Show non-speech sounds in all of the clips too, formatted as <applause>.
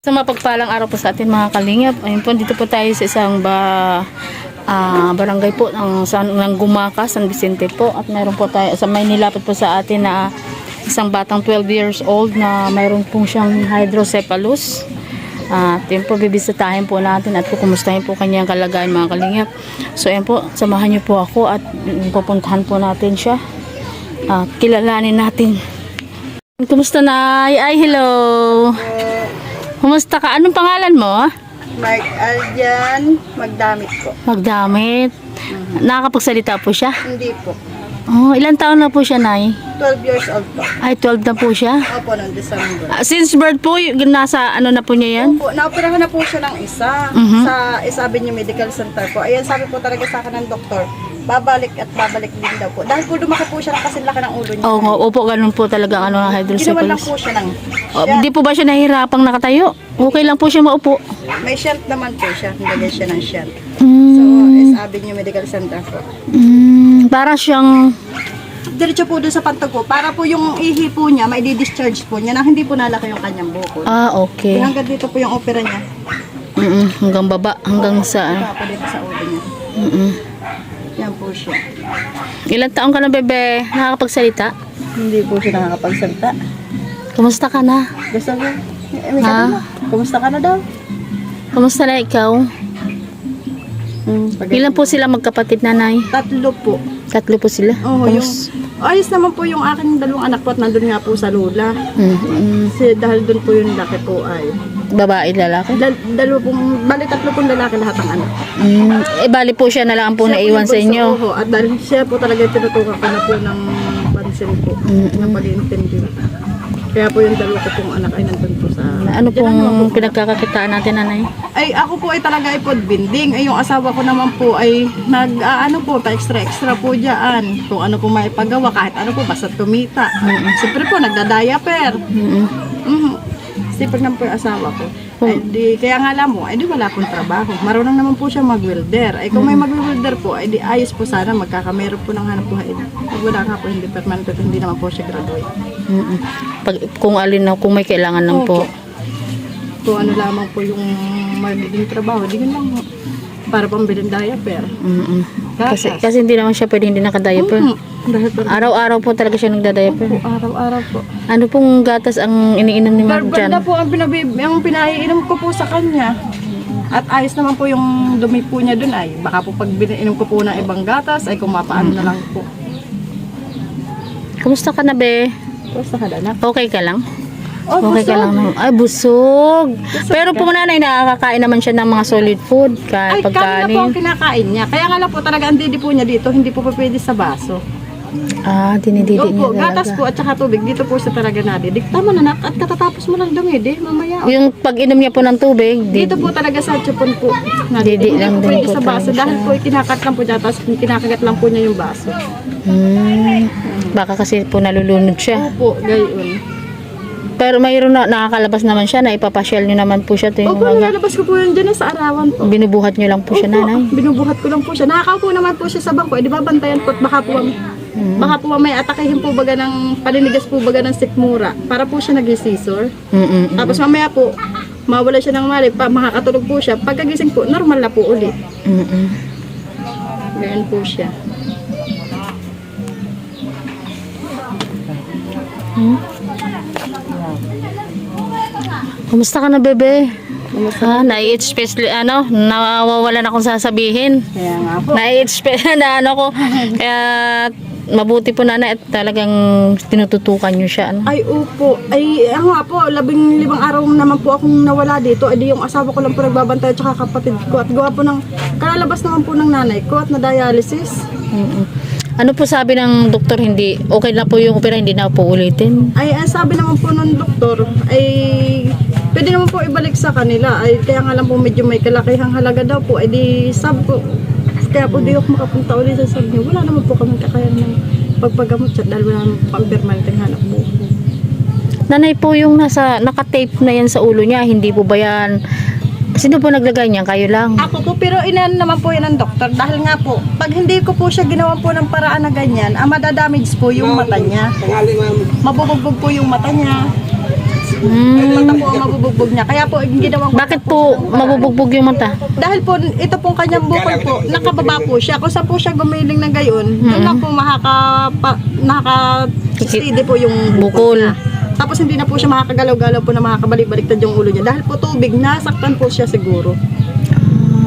Sa mapagpalang araw po sa atin mga kalingap. Ayun po, dito po tayo sa isang ba, ah, barangay po ng, sa, ng Gumaka, San Vicente po. At meron po tayo, sa may nilapit po sa atin na isang batang 12 years old na mayroon pong siyang hydrocephalus. At yun po, bibisitahin po natin at kukumustahin po kanyang kalagayan mga kalingap. So ayun po, samahan niyo po ako at pupuntahan po natin siya. At kilalanin natin. Kumusta na? Ay, ay, hello! Kumusta ka? Anong pangalan mo? Mark Aljan, magdamit po. Magdamit. Nakakapagsalita po siya? Hindi po. Oh, ilang taon na po siya, Nay? 12 years old po. Ay, 12 na po siya. Opo, noong December. Ah, since birth po, y- nasa ano na po niya yan? Opo, naoperahan na po siya ng isa Mhm. sa Isabi niyo Medical Center po. Ayan, sabi po talaga sa akin ng doktor, babalik at babalik din daw po. Dahil po lumaki po siya ng kasinlaki ng ulo niya. Oo, nga, opo, ganun po talaga ang ano, Ginawan lang hydrocephalus. po siya ng Oh. Di po ba siya nahihirapang nakatayo? Okay lang po siya maupo. May shunt naman po siya. Nilagay siya ng shunt. So, Mm, Isabi niyo Medical Center po. mm, para siyang... Diretso po doon sa pantog po. Para po yung ihi po niya, may discharge po niya na hindi po nalaki yung kanyang bukol. Ah, okay. Hanggang dito po yung opera niya. Mm-mm, hanggang baba, hanggang sa... Po dito sa ulo niya. Mm-mm. Yan po siya. Ilang taon ka na, bebe? Nakakapagsalita? Hindi po siya nakakapagsalita. Kumusta ka na? Gusto mo? Eh, Ha? Kumusta ka na daw? Kumusta na ikaw? Hmm, Ilan po sila magkapatid nanay? Tatlo po. Tatlo po sila. Oo, yung... Ayos naman po yung aking dalawang anak po at nandun nga po sa lula. Mm, mm. Kasi dahil doon po yung laki po ay... Babae, lalaki? Dal dalawa pong... Bali tatlo pong lalaki lahat ang anak. Mm. Eh, bali po siya na lang po Siya naiwan sa inyo. oho. At dahil siya po talaga tinutukan ko na po ng pansin po. Mm-mm. Ng pag-iintindi. Kaya po yung dalawa ko pong anak ay nandun po sa... Ano pong po. pinagkakakitaan natin, nanay? Ay, ako po ay talaga ay podbinding. Ay, yung asawa ko naman po ay nag, ah, ano po, pa extra extra po dyan. Kung ano po may paggawa, kahit ano po, basta tumita. Siyempre po, nagda-diaper. Mm-mm. Mhm. Sipag naman po yung asawa ko. Ay, di, kaya nga alam mo, ay di wala pong trabaho. Marunong naman po siya mag-welder. Ay kung may mag-welder po, ay di ayos po sana, magkakamero po ng hanap buhay. Pag wala nga po, hindi permanent hindi naman po siya graduate. Mm-mm. Pag, kung alin na, kung may kailangan lang po. Kung ano lamang po yung magiging trabaho, di yun lang po. Para pambilin diaper. Mm-mm. Kasi, kasi hindi naman siya pwede hindi nakadiaper. Araw-araw po talaga siya nagda-diaper. po, araw-araw po. Ano pong gatas ang iniinom ni Ma'am Barbanda dyan? po ang, pinabib, ang pinaiinom ko po sa kanya. At ayos naman po yung dumi po niya dun ay baka po pag biniinom ko po ng ibang gatas ay kumapaano na lang po. Kumusta ka na, be? Basta ka na. Okay ka lang? Oh, Okay ka lang. naman. Ay, busog. Pero po nanay, nakakakain naman siya ng mga solid food. Kahit Ay, kanina po ang pagkanin. kinakain niya. Kaya nga lang po talaga ang didi po niya dito, hindi po pa pwede sa baso. Ah, dinididi Opo, niya gatas talaga. po at saka tubig. Dito po siya talaga nadidik. Tama na nak, at katatapos mo lang dumidi, mamaya. Yung pag-inom niya po ng tubig, di, Dito po talaga sa chupon po. Didi Nadidik. Hindi lang din po sa baso. Dahil po kinakagat lang po tapos kinakagat lang po niya yung baso. hmm, baka kasi po nalulunod siya. Opo, gayon. Pero mayroon na, nakakalabas naman siya na ipapasyal niyo naman po siya tuwing Opo, umaga. nilalabas ko po yun dyan sa arawan po. Binubuhat niyo lang po siya, Opo, nanay. binubuhat ko lang po siya. Nakakaupo naman po siya sa bangko. Eh, di ba bantayan po at baka po, Hmm. baka po may atakihin po baga ng, paninigas po baga ng sikmura. Para po siya nag-scissor. Mm-mm. Tapos mamaya po, mawala siya ng mali, pa, makakatulog po siya. Pagkagising po, normal na po ulit. Mm-mm. Ganyan po siya. Kumusta ka na, bebe? Ha, nai-especially, ano, nawawalan akong sasabihin. Kaya nga po. Nai-especially <laughs> na ano ko. Kaya, mabuti po nanay at talagang tinututukan niyo siya. Ano? Ay, upo. Ay, ako nga po, labing limang araw naman po akong nawala dito. Ay, di yung asawa ko lang po nagbabantay at saka kapatid ko. At gawa po ng, kalalabas naman po ng nanay ko at na-dialysis. Mm-mm. Ano po sabi ng doktor, hindi, okay na po yung opera, hindi na po ulitin? Ay, ang sabi naman po ng doktor, ay pwede naman po ibalik sa kanila. Ay, kaya nga lang po medyo may kalakihang halaga daw po. Ay, di sab po. Kaya po di ako makapunta ulit sa sab niya. Wala naman po kami kakayan ng pagpagamot siya dahil wala naman pang permanenteng hanap po. Nanay po yung nasa, nakatape na yan sa ulo niya, hindi po ba yan, sino po naglagay niyan? Kayo lang? Ako po, pero inan naman po yan ng doktor. Dahil nga po, pag hindi ko po siya ginawan po ng paraan na ganyan, ang madadamage po yung mata niya. Mabubugbog po yung mata niya. Hmm. Mata po ang mabubugbog niya. Kaya po, yung ginawang Bakit po mabubugbog yung mata? Dahil po, ito pong kanyang bukol po, nakababa po siya. Kung saan po siya gumiling ng gayon, Mm-hmm. doon lang po makaka, pa, nakaka-steady po yung Bukol. niya. Tapos hindi na po siya makakagalaw-galaw po na makakabalik-baliktad yung ulo niya. Dahil po tubig, nasaktan po siya siguro.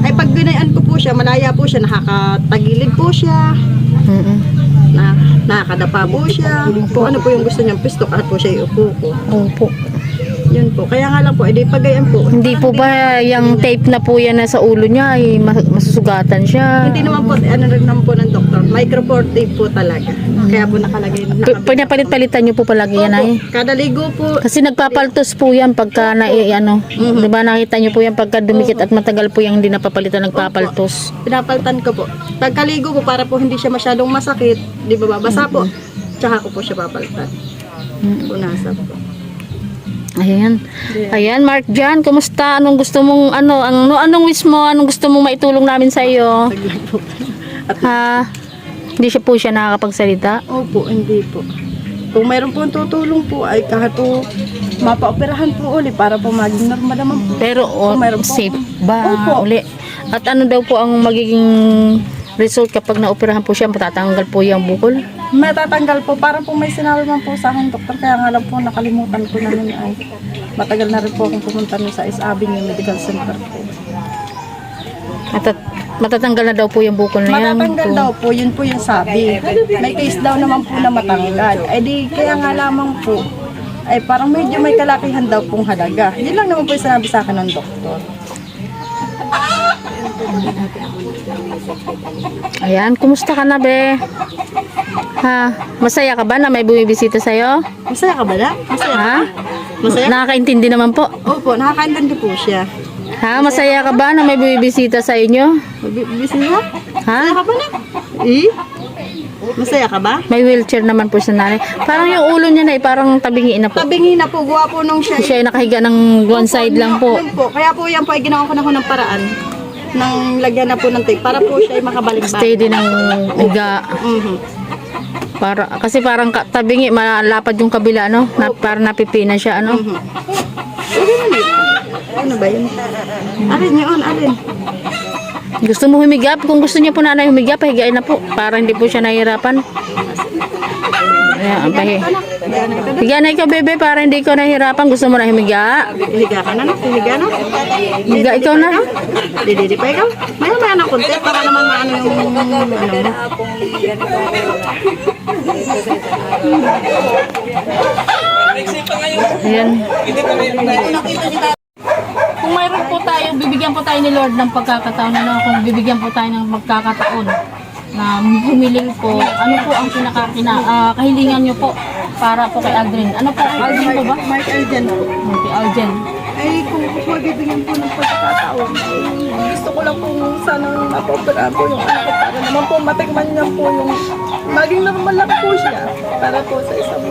Ay pag ginayan ko po siya, malaya po siya, nakakatagilid po siya, Mm-mm. na, nakakadapa po siya. Kung ano po yung gusto niyang pisto, kahit po siya iupo ko. Opo. Yun po. Kaya nga lang po, edi pagayan po. Hindi po ba yung tape na po yan na sa ulo niya ay mas- masusugatan siya? Hindi naman po, ano rin naman po ng doktor, micropore tape po talaga. Kaya po nakalagay. P- nakabit. Pinapalit-palitan niyo po palagi yan ay? Opo, Kada ligo po, Kasi nagpapaltos po yan pagka na eh, ano, Mhm. 'di ba nakita niyo po yan pagka dumikit at matagal po yung hindi napapalitan nagpapaltos. pinapaltan ko po. Pagkaligo ko para po hindi siya masyadong masakit, di ba babasa po, tsaka ko po siya papaltan. Punasan po. Ayan. Yeah. Ayan, Mark Jan, kumusta? Anong gusto mong ano, ano anong wish mo? Anong gusto mong maitulong namin sa iyo? Ha? Hindi siya po siya nakakapagsalita. opo, hindi po. Kung mayroon po tutulong po, ay kahit po mapaoperahan po uli para po maging normal naman po. Pero o, mayroon po- safe ba Opo. uli? At ano daw po ang magiging result kapag naoperahan po siya, matatanggal po yung bukol? Matatanggal po, para po may sinabi man po sa akin, doktor, kaya nga lang po nakalimutan ko na nun ay matagal na rin po akong pumunta nun sa Is Avenue Medical Center po. Matat matatanggal na daw po yung bukol na yan. Matatanggal Po. daw po, yun po yung sabi. May case daw naman po na matanggal. Ay di, kaya nga lamang po, ay parang medyo may kalakihan daw pong halaga. Yun lang naman po yung sinabi sa akin ng doktor. Ayan, kumusta ka na, be? Ha? Masaya ka ba na may bumibisita sa'yo? Masaya ka ba na? Masaya ka? Ha? Masaya? Nakakaintindi naman po. Opo, nakakaintindi po siya. Ha? Masaya ka ba na may bumibisita sa inyo? Bi- Busy na? Ha? Masaya ka ba na? Eh? Masaya ka ba? May wheelchair naman po sa nanay. Parang yung ulo niya na eh, parang tabingi na po. Tabingi na po, guwapo nung siya. Siya ay nakahiga ng one side lang po. Yun po. Kaya po yan po ay ginawa ko na ko ng paraan nang lagyan na po ng tape para po siya ay makabalik ba. Steady ng higa. Mhm. Para, kasi parang ka- tabingi, malapad yung kabila, no? Na, parang napipina siya, ano? Mhm. Yun. Ano ba yun? Alin yun, alin? Gusto mo humigap? Kung gusto niya po nanay humigap, pahigain na po. Para hindi po siya nahihirapan. Ayan, higa na na ikaw, bebe, para hindi ikaw nahihirapan. Gusto mo na humiga? Higa ka na, anak. Higa na. Higa ikaw na. Dididi pa ikaw. May may anak konti para naman maano yung. Ayan. Kung mayroon po tayo, bibigyan po tayo ni Lord ng pagkakataon, ano, kung bibigyan po tayo ng magkakataon na humiling po, ano po ang pinaka kina, ah, kahilingan niyo po para po kay Aldrin? Ano po? Aldrin po ba? Mark Alden po. Okay, Aldrin. Ay, kung po bibigyan po ng pagkakataon, ay gusto ko lang pong sanang mapopera po yung anak ko para naman po matikman niya po yung maging normal lang po siya para po sa isang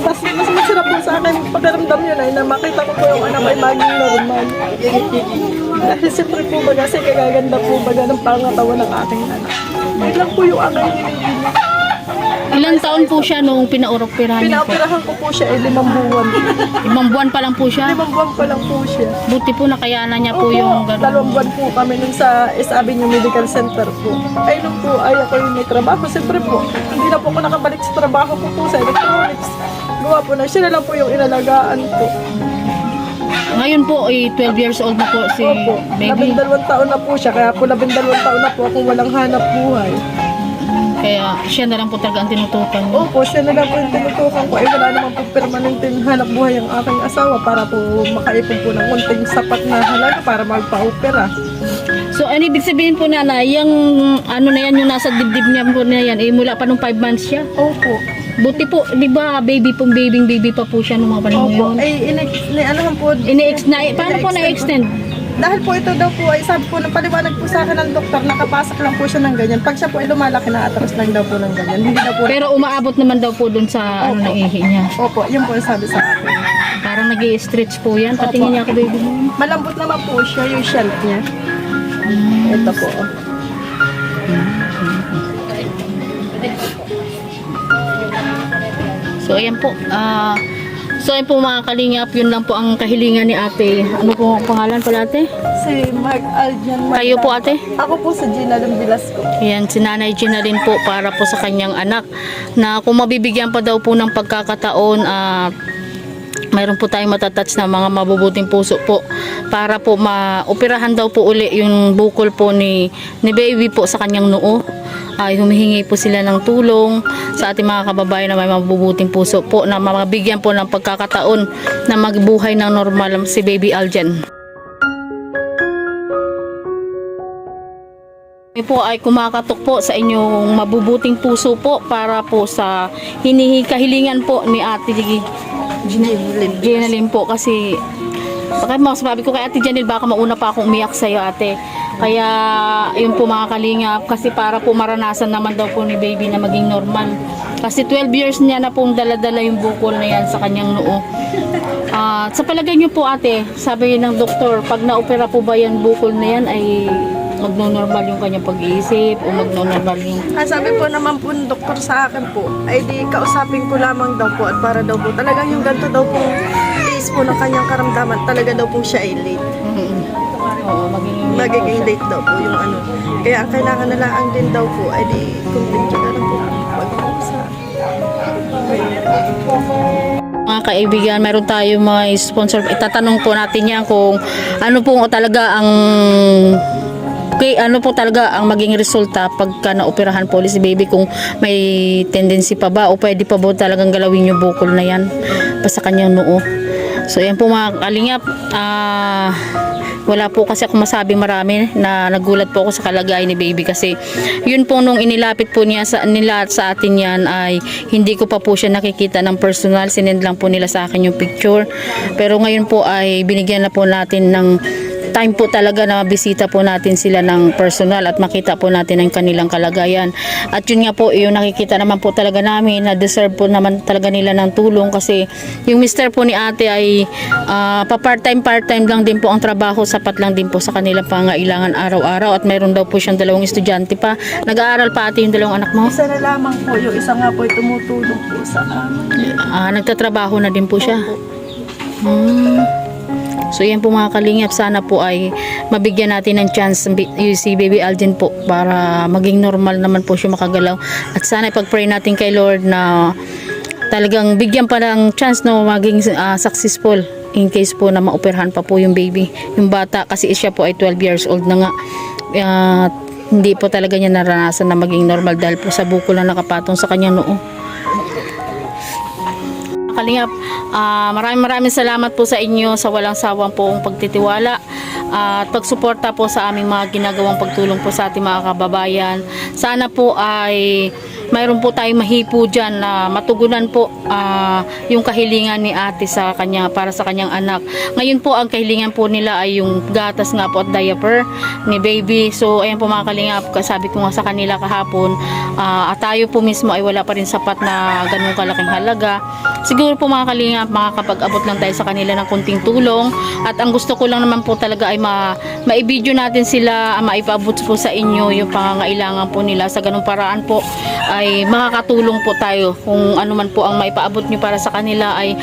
mas, mas masarap po sa akin pakiramdam yun ay na makita ko po yung anak ay maging normal. Dahil siyempre po baga, kasi kagaganda po baga ng pangatawan ng aking anak. Ayun lang po yung aking hinihiling. Ilang taon po siya nung pinaurok-pirahan niyo po? Pinaoperahan ko po siya ay limang buwan. Limang buwan pa lang po siya. limang buwan pa lang po siya. Buti po nakayanan niya po Opo, yung dalawang gano'n. buwan po kami nun sa S Avenue Medical Center po. Ay nung po ay ako yung may trabaho. Siyempre po, hindi na po ako nakabalik sa trabaho ko po sa electronics. Gawa po na, siya na lang po yung inalagaan po. Ngayon po, ay 12 years old na po si Opo, baby. labindalawang taon na po siya. Kaya po labindalawang taon na po akong walang hanap buhay. Kaya siya na lang po talaga ang tinutukan niyo. Opo, siya na lang po yung tinutukan ko. Ay wala naman po permanenteng hanap buhay ang aking asawa para po makaipon po ng kunting sapat na halaga para magpa-opera. So, ano ibig sabihin po na yung ano na yan, yung nasa dibdib niya po na yan, eh, mula pa nung 5 months siya. Opo. Buti po, di ba, baby pong baby baby pa po siya nung mga panahon Opo. yun. Ay, ini, ini, ano po, Ini-ex na, paano po na-extend? Dahil po ito daw po ay sabi po ng paliwanag po sa akin ng doktor, nakapasok lang po siya ng ganyan. Pag siya po ay lumalaki na atras lang daw po ng ganyan. Hindi daw po. Pero umaabot naman daw po dun sa ano na ihi niya. Opo, yun po yung sabi sa akin. Parang nag stretch po yan. Patingin niya ako baby mo. Malambot naman po siya yung shelf niya. Ito po. oh. So, ayan po. Ah, So ayun po mga kalingap, yun lang po ang kahilingan ni ate. Ano po ang pangalan pala ate? Si Mark Aljan Kayo po ate? Ako po sa Gina Velasco. Ayan, si Nanay Gina rin po para po sa kanyang anak na kung mabibigyan pa daw po ng pagkakataon at mayroon po tayong matatouch na mga mabubuting puso po para po maoperahan daw po uli yung bukol po ni, ni baby po sa kanyang noo ay humihingi po sila ng tulong sa ating mga kababayan na may mabubuting puso po na mabigyan po ng pagkakataon na magbuhay ng normal si baby Aljan. Kami po ay kumakatok po sa inyong mabubuting puso po para po sa hinihikahilingan po ni Ate Ginilin. Janelle po kasi baka masabi ko kay Ate Janelle baka mauna pa akong umiyak sa iyo ate. Kaya yun po mga kalingap kasi para po maranasan naman daw po ni baby na maging normal. Kasi 12 years niya na pong daladala yung bukol na yan sa kanyang noo. At sa palagay niyo po ate, sabi ng doktor, pag na-opera po ba yan bukol na yan ay magno-normal yung kanyang pag-iisip o magno-normal yung Ang sabi po naman po ng doktor sa akin po, ay di kausapin ko lamang daw po at para daw po talagang yung ganito daw po tiis po ng kanyang karamdaman, talaga daw po siya ay late. Oo, magiging Magiging late daw po yung ano. Kaya ang kailangan na lang din daw po ay di continue na lang po pag-uusap. Mga kaibigan, meron tayo mga sponsor. Itatanong po natin yan kung ano po talaga ang kay ano po talaga ang maging resulta pagka naoperahan po ulit si baby kung may tendency pa ba o pwede pa ba talagang galawin yung bukol na yan pa sa kanyang noo. So yan po mga kalingap, ah wala po kasi ako masabi marami na nagulat po ako sa kalagayan ni baby kasi yun po nung inilapit po niya sa nila sa atin yan ay hindi ko pa po siya nakikita ng personal. Sinend lang po nila sa akin yung picture. Pero ngayon po ay binigyan na po natin ng time po talaga na bisita po natin sila ng personal at makita po natin ang kanilang kalagayan. At yun nga po, yung nakikita naman po talaga namin na deserve po naman talaga nila ng tulong kasi yung mister po ni ate ay ah, pa part-time part-time lang din po ang trabaho, sapat lang din po sa kanilang pangailangan araw-araw at mayroon daw po siyang dalawang estudyante pa. Nag-aaral pa ate yung dalawang anak mo? Isa na lamang po, yung isa nga po ay tumutulong po sa amin. Ah, nagtatrabaho na din po siya. Hmm. So yan po mga kalingap, sana po ay mabigyan natin ng chance si Baby Alden po para maging normal naman po siya makagalaw. At sana ipag-pray natin kay Lord na talagang bigyan pa ng chance na maging ah, successful in case po na maoperahan pa po yung baby. Yung bata kasi siya po ay 12 years old na nga. At hindi po talaga niya naranasan na maging normal dahil po sa bukol na nakapatong sa kanyang noo. Kalingap, ah, maraming maraming salamat po sa inyo sa walang sawang pong pagtitiwala at pagsuporta po sa aming mga ginagawang pagtulong po sa ating mga kababayan. Sana po ay mayroon po tayong mahipo dyan na matugunan po ah, yung kahilingan ni ate sa kanya para sa kanyang anak. Ngayon po ang kahilingan po nila ay yung gatas nga po at diaper ni baby. So ayan po mga kalingap, sabi ko nga sa kanila kahapon, ah, at tayo po mismo ay wala pa rin sapat na ganung kalaking halaga. Siguro po mga kalingap, makakapag-abot lang tayo sa kanila ng kunting tulong. At ang gusto ko lang naman po talaga ay ma maibidyo natin sila, ah, maipaabot po sa inyo yung pangangailangan po nila. Sa ganung paraan po ay makakatulong po tayo. Kung ano man po ang maipaabot nyo para sa kanila ay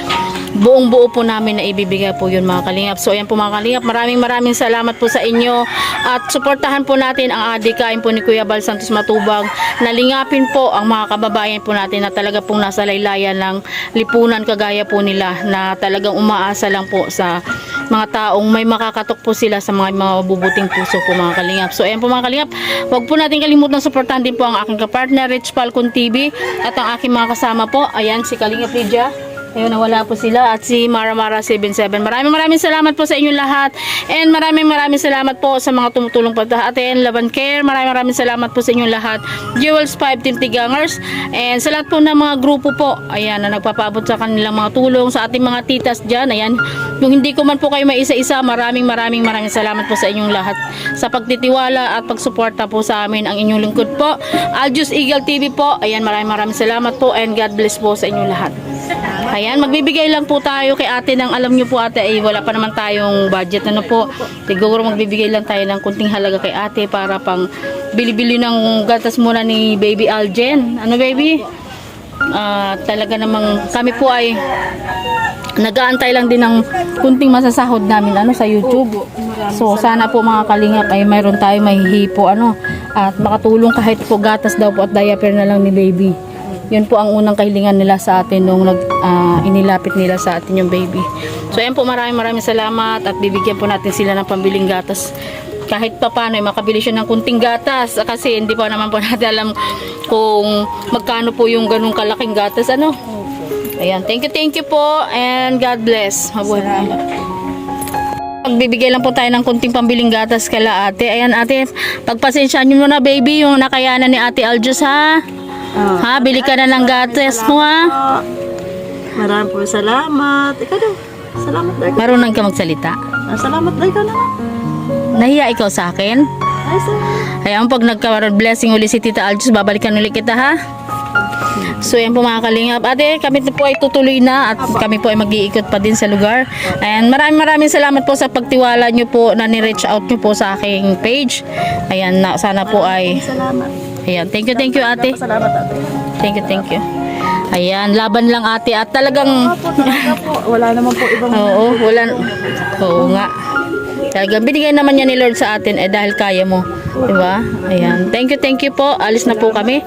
buong buo po namin na ibibigay po yun mga kalingap. So ayan po mga kalingap, maraming maraming salamat po sa inyo at suportahan po natin ang adikain po ni Kuya Bal Santos Matubag. Nalingapin po ang mga kababayan po natin na talaga pong nasa laylayan ng lipunan kagaya po nila na talagang umaasa lang po sa mga taong may makakatok po sila sa mga mabubuting puso po mga kalingap. So ayan po mga kalingap, wag po natin kalimutan suportahan din po ang aking kapartner Rich Falcon TV at ang aking mga kasama po. Ayan si Kalingap Lydia. Ayun, nawala po sila at si Mara Mara 77. Maraming maraming salamat po sa inyong lahat. And maraming maraming salamat po sa mga tumutulong po sa atin. Laban Care, maraming maraming salamat po sa inyong lahat. Jewels 5 Team Tigangers. And sa lahat po ng mga grupo po, ayan, na nagpapaabot sa kanilang mga tulong sa ating mga titas dyan. Ayan, kung hindi ko man po kayo maisa-isa, maraming maraming maraming salamat po sa inyong lahat sa pagtitiwala at pagsuporta po sa amin ang inyong lingkod po. Aljus Eagle TV po. Ayan, maraming maraming salamat po and God bless po sa inyong lahat. Ayan, magbibigay lang po tayo kay ate ng alam nyo po ate, ay wala pa naman tayong budget. Ano po, siguro magbibigay lang tayo ng kunting halaga kay ate para pang bili-bili ng gatas muna ni baby Aljen. Ano baby? Ah, talaga namang kami po ay nag-aantay lang din ng kunting masasahod namin ano sa YouTube. So sana po mga kalingap ay mayroon tayo mahihipo ano at makatulong kahit po gatas daw po at diaper na lang ni baby. Yun po ang unang kahilingan nila sa atin nung nag, ah, inilapit nila sa atin yung baby. So ayan po maraming maraming salamat at bibigyan po natin sila ng pambiling gatas. Kahit pa paano, ay makabili siya ng kunting gatas kasi hindi pa naman po <laughs> natin alam kung magkano po yung ganung kalaking gatas. Ano? Ayan, thank you, thank you po and God bless. Mabuhay po. Magbibigay lang po tayo ng kunting pambiling gatas kala ate. Ayan ate, pagpasensyaan nyo na baby yung nakayanan ni ate Aljus ha. Ha, bili ka na ng gatas mo ha. Maraming po salamat. Ikaw daw. Salamat daw. Marunong ka magsalita. Ah, salamat daw ikaw naman. Nahiya ikaw sa akin. Ay, salamat. Ayan, pag nagka-blessing uli si Tita Aljus, babalikan ulit kita ha. So yan po mga kalingap. Ate, kami po ay tutuloy na at kami po ay mag-iikot pa din sa lugar. Ayan, maraming maraming salamat po sa pagtiwala nyo po na ni-reach out nyo po sa aking page. Ayan, na, sana po ay... Salamat. Ayan, thank you, thank you ate. Salamat ate. Thank you, thank you. Ayan, laban lang ate at talagang... Opo, talaga po. Wala naman po ibang <laughs> Oo, wala. Oo nga. Talagang binigay naman niya ni Lord sa atin eh dahil kaya mo. Diba? Ayan. Thank you, thank you po. Alis na po kami.